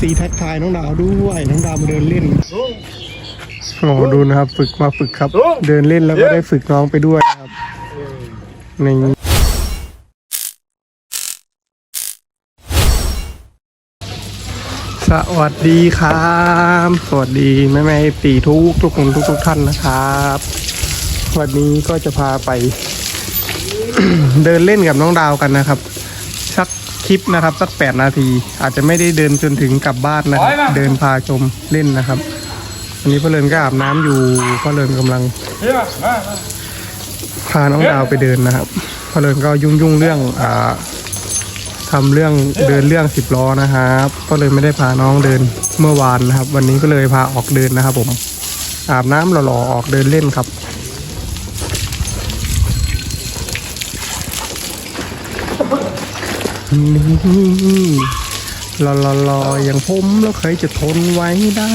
ซีทักทายน้องดาวด้วย น้องดาวมาเดินเล่นโอ้ดูนะครับ ฝึกมาฝึกครับ เดินเล่นแล้วก็ได้ฝึกน้องไปด้วยนะครับในสวัสดีครับ สวัสดีแม่แม่ตีทุกทุกคนทุกทุกท่านนะครับ วันนี้ก็จะพาไป เดินเล่นกับน้องดาวกันนะครับ สัก คลิปนะครับ สักแปดนาที อาจจะไม่ได้เดินจนถึงกลับบ้านนะครับ เดินพาชมเล่นนะครับวันนี้พ่อเลินก็อาบน้ำอยู่พ่อเลินกำลังพาน้องดาวไปเดินนะครับพ่อเลินก็ยุ่งยุ่งๆเรื่องอ่าทำเรื่องเดินเรื่องสิบล้อนะครับก็เลยไม่ได้พาน้องเดินเมื่อวานนะครับ วันนี้ก็เลยพาออกเดินนะครับ ผม อาบน้ำหล่อๆออกเดินเล่นครับ นี่รอรอรออย่างผมแล้วเคยจะทนไว้ได้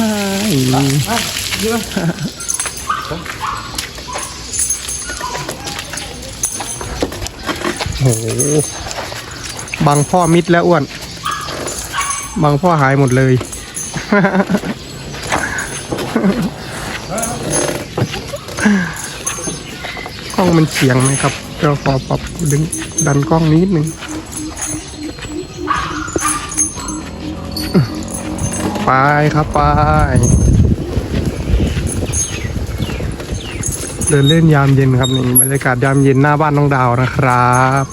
โอ้โหบังพ่อมิดแล้วอ้วนบังพ่อหายหมดเลยกล้องมันเฉียงไหมครับเราขอปรับดึงดันกล้องนิดนึง ไปครับไป เดินเล่นยามเย็นครับนี่บรรยากาศยามเย็นหน้าบ้านน้องดาวนะครับ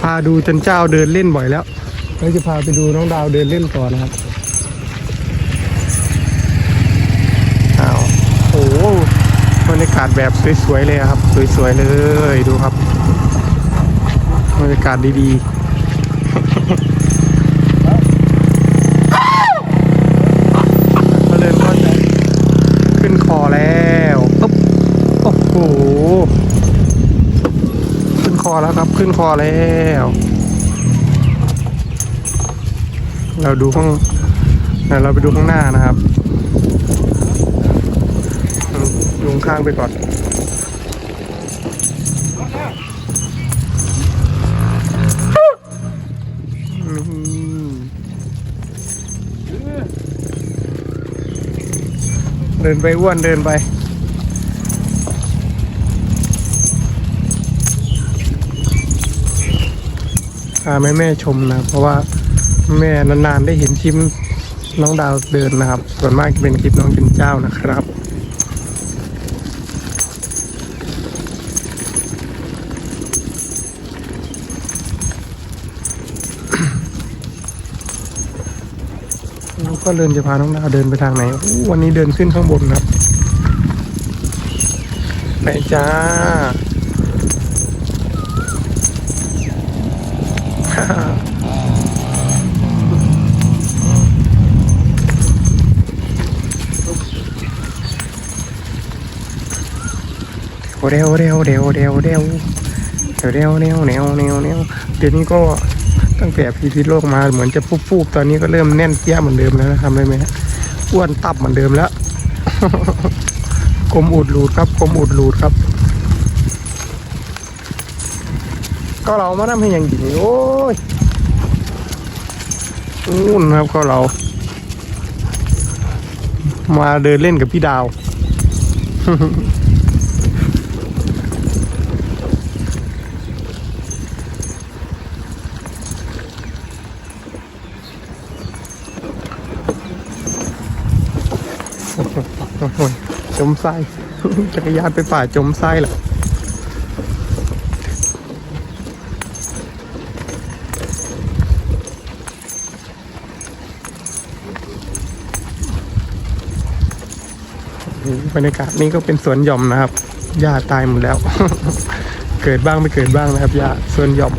พาดูจันเจ้าเดินเล่นบ่อยแล้วเราจะพาไปดูน้องดาวเดินเล่นก่อนนะครับอ้าวโอ้ รรยากาศแบบสวยๆเลยครับ สวยๆเลยดูครับบรรยากาศดีๆก็เดินก็จะขึ้นคอแล้วปุ๊บโอ้โหขึ้นคอแล้วครับ ขึ้นคอแล้ว เราดูข้างเราไปดูข้างหน้านะครับ ดูข้างไปก่อนเดินไปอ้วนเดินไปพาแม่แม่ชมนะเพราะว่าแม่นานๆได้เห็นคลิปน้องดาวเดินนะครับ ส่วนมากจะเป็นคลิปน้องจินเจ้านะครับ ก็เดินจะพาน้องดาวเดินไปทางไหนวันนี้เดินขึ้นข้างบนครับไปจ้าเร็วเร็วเร็วเร็วเร็วเร็วเร็วเร็วเร็วเร็วเดี๋ยวนี้ก็ ตั้งแต่พีพิษโลกมาเหมือนจะฟุบฟูบตอนนี้ก็เริ่มแน่นเปี้ยเหมือนเดิมแล้วนะครับได้ไหมอ้วนตับเหมือนเดิมแล้วกลมอุดหลูดครับกลมอุดหลูดครับ ก็เรามาทำให้อย่างดีโอ้ยนู่นครับก็เรา มาเดินเล่นกับพี่ดาว โอ้โห จมไส้จักรยานไปป่าจมไส้เหรอบรรยากาศนี่ก็เป็นสวนหย่อมนะครับ หญ้าตายหมดแล้ว เกิดบ้างไม่เกิดบ้างนะครับหญ้าสวนหย่อม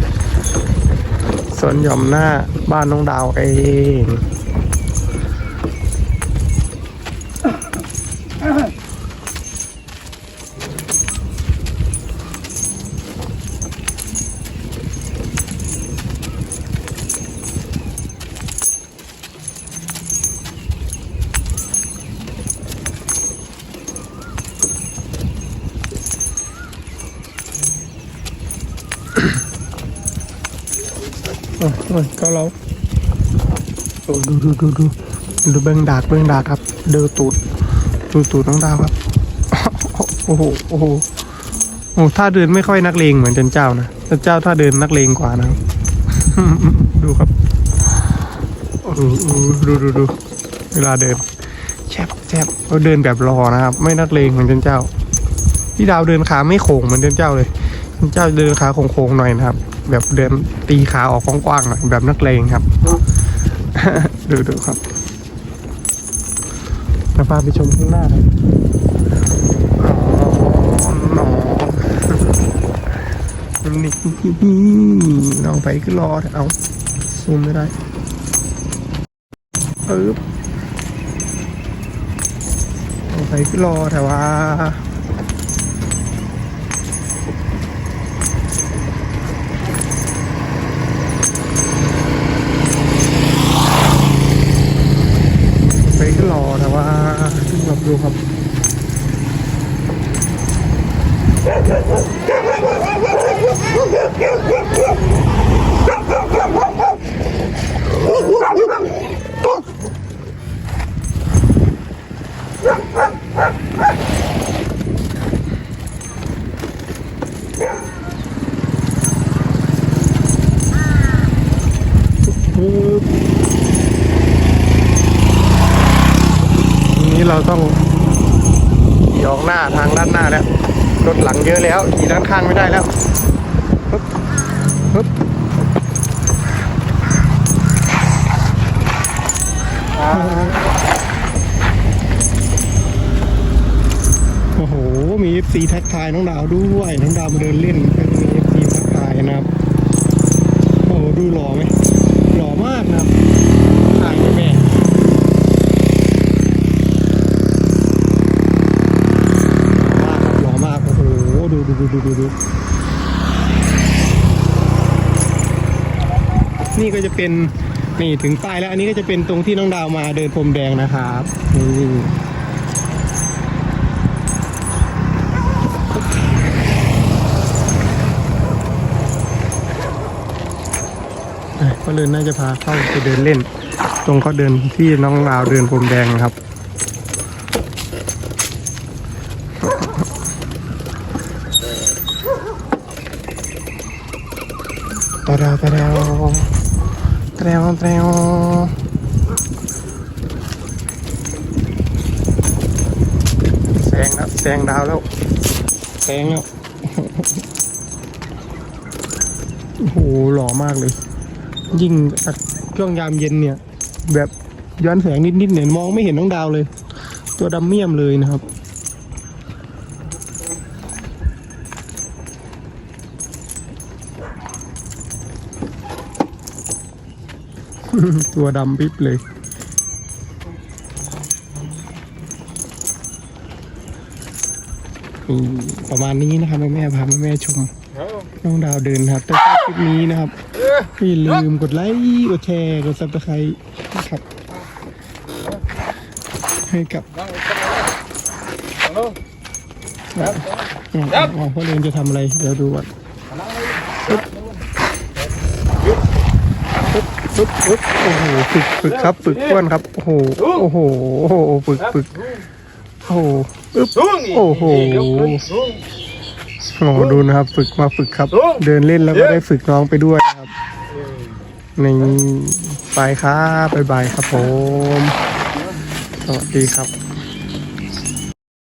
สวนหย่อมหน้าบ้านน้องดาวเอง โอ้ยโอ้ยก็เราโอ้ดูดูดูดูดูเบื้องดากเบื้องดากครับ เดูตูดดูตูดน้องดาวครับ โอ้โหโอ้โหโอ้ถ้าเดินไม่ค่อยนักเลงเหมือนจันเจ้านะจันเจ้าถ้าเดินนักเลงกว่านะครับดูครับโอ้โหดูดูดูเวลาเดินแชบแชบเขาเดินแบบรอนะครับ ไม่นักเลงเหมือนจันเจ้าพี่ดาวเดินขาไม่โค้งเหมือนจันเจ้าเลยจันเจ้าเดินขาโค้งๆหน่อยนะครับ แบบเดินตีขาออกกว้างๆหน่อยแบบนักเลงครับ ดูดูครับมาพาไปชมข้างหน้าเลยอ๋อหนอนนี่น้องไปก็รอเอาซูมไม่ได้ปึ๊บน้อไปก็รอแต่ว่า ไปก็รอแต่ว่า ดูครับ เราต้องขี่ออกหน้าทางด้านหน้าแล้วรถหลังเยอะแล้วขี่ด้านข้างไม่ได้แล้วปึ๊บปึ๊บโอ้โห มี FC ทักทายน้องดาวด้วย น้องดาวมาเดินเล่นก็มี FC ทักทายนะครับ โอ้ดูหล่อไหมหล่อมากนะครับถ่ายให้แม่ หล่อมากครับหล่อมาก โอ้โห ดูดูดูดูนี่ก็จะเป็นนี่ถึงป้ายแล้ว อันนี้ก็จะเป็นตรงที่น้องดาวมาเดินพรมแดงนะครับนี่อะก็เลยน่าจะพาเข้าไปเดินเล่น ตรงเขาเดินที่น้องดาวเดินพรมแดงนะครับ ตะดาตะดาตะดาตะดาแซงแล้วแซงดาวแล้วแซงแล้วโอ้โหหล่อมากเลย ยิ่งช่วงยามเย็นเนี่ย แบบย้อนแสงนิดๆเนี่ยมองไม่เห็นน้องดาวเลย ตัวดำเมี่ยมเลยนะครับ ตัวดำปิ๊บเลยอืมประมาณนี้นะครับแม่แม่ๆพาแม่แม่ๆชม น้องดาวเดินครับแต่ชอบคลิปนี้นะครับอย่าลืมกดไลค์กดแชร์กดซับสไครต์ครับ ให้กับอ๋อพ่อเรียนจะทำอะไร เดี๋ยวดูก่อน ปึ๊บปึ๊บโอ้โหฝึกฝึกครับ ฝึกก้วนครับ โอ้โห โอ้โห โอ้โห ฝึกฝึกโอ้โหอึ๊บโอ้โหโอ้ดูนะครับ ฝึกมาฝึกครับ เดินเล่นแล้วก็ได้ฝึกน้องไปด้วยนะครับในี่ไปครับบายบายครับผม สวัสดีครับ